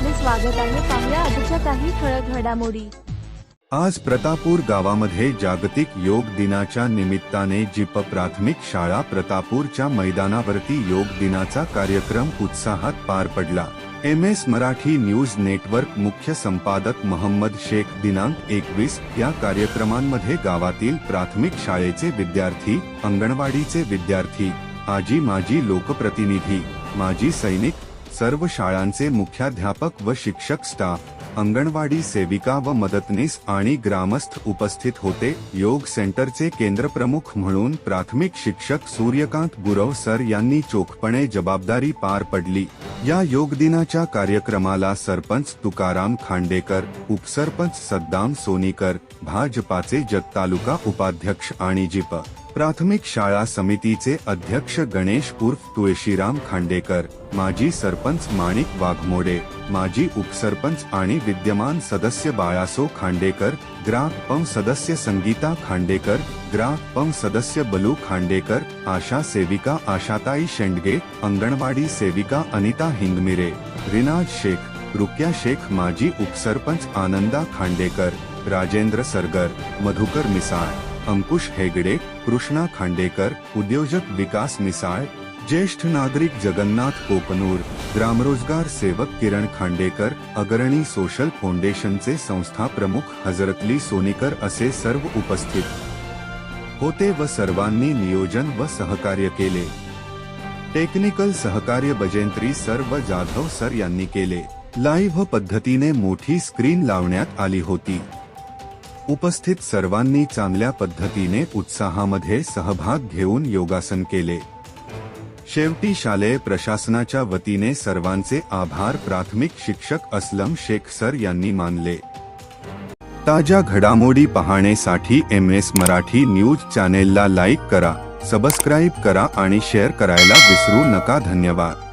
स्वागत आहे. पाहुया आजच्या काही ठळक घडामोडी. आज प्रतापूर गावामध्ये जागतिक योग दिनाच्या निमित्ताने जिप प्राथमिक शाळा प्रतापूरच्या मैदानावरती योग दिनाचा कार्यक्रम उत्साहात पार पडला. M S Marathi news network मुख्य संपादक मोहम्मद शेख दिनांक एकवीस या कार्यक्रमांमध्ये गावातील प्राथमिक शाळेचे विद्यार्थी अंगणवाडीचे विद्यार्थी आजी माजी लोकप्रतिनिधी माजी सैनिक सर्व शाळांचे मुख्याध्यापक व शिक्षक स्टाफ अंगणवाडी सेविका व मदतनीस आणि ग्रामस्थ उपस्थित होते. योग सेंटरचे केंद्रप्रमुख म्हणून प्राथमिक शिक्षक सूर्यकांत गुरव सर यांनी चोखपणे जबाबदारी पार पडली. या योग दिनाच्या कार्यक्रमाला सरपंच तुकाराम खांडेकर उपसरपंच सद्दाम सोनीकर भाजपाचे जगतालुका उपाध्यक्ष आणि जिप प्राथमिक शाळा समितीचे अध्यक्ष गणेश उर्फ तुळशीराम खांडेकर माजी सरपंच माणिक वाघमोडे माजी उपसरपंच आणि विद्यमान सदस्य बाळासो खांडेकर ग्राम सदस्य संगीता खांडेकर ग्राम सदस्य बलू खांडेकर आशा सेविका आशाताई शेंडगे अंगणवाडी सेविका अनिता हिंगमिरे रिनाज शेख रुक्या शेख माजी उपसरपंच आनंदा खांडेकर राजेंद्र सरगर मधुकर मिसाळ. अंकुश हेगडे कृष्णा खांडेकर उद्योजक विकास मिसाळ ज्येष्ठ नागरिक जगन्नाथ कोकनूर ग्रामरोजगार सेवक किरण खांडेकर अग्रणी सोशल फाउंडेशनचे संस्था प्रमुख हजरतली सोनीकर असे सर्व उपस्थित होते व सर्वांनी नियोजन व सहकार्य केले. टेक्निकल सहकार्य बजेंत्री सर व जाधव सर यांनी केले. लाईव्ह पद्धतीने मोठी स्क्रीन लावण्यात आली होती. उपस्थित सर्वांनी चांगल्या पद्धतीने उत्साहामध्ये सहभाग घेऊन योगासन केले. शेवटी शालेय प्रशासनाच्या वतीने सर्वांचे आभार. प्राथमिक शिक्षक असलम शेख सर यांनी मानले. ताज्या घडामोडी पाहण्यासाठी एम एस मराठी न्यूज चॅनेलला लाईक करा सबस्क्राईब करा आणि शेअर करायला विसरू नका. धन्यवाद.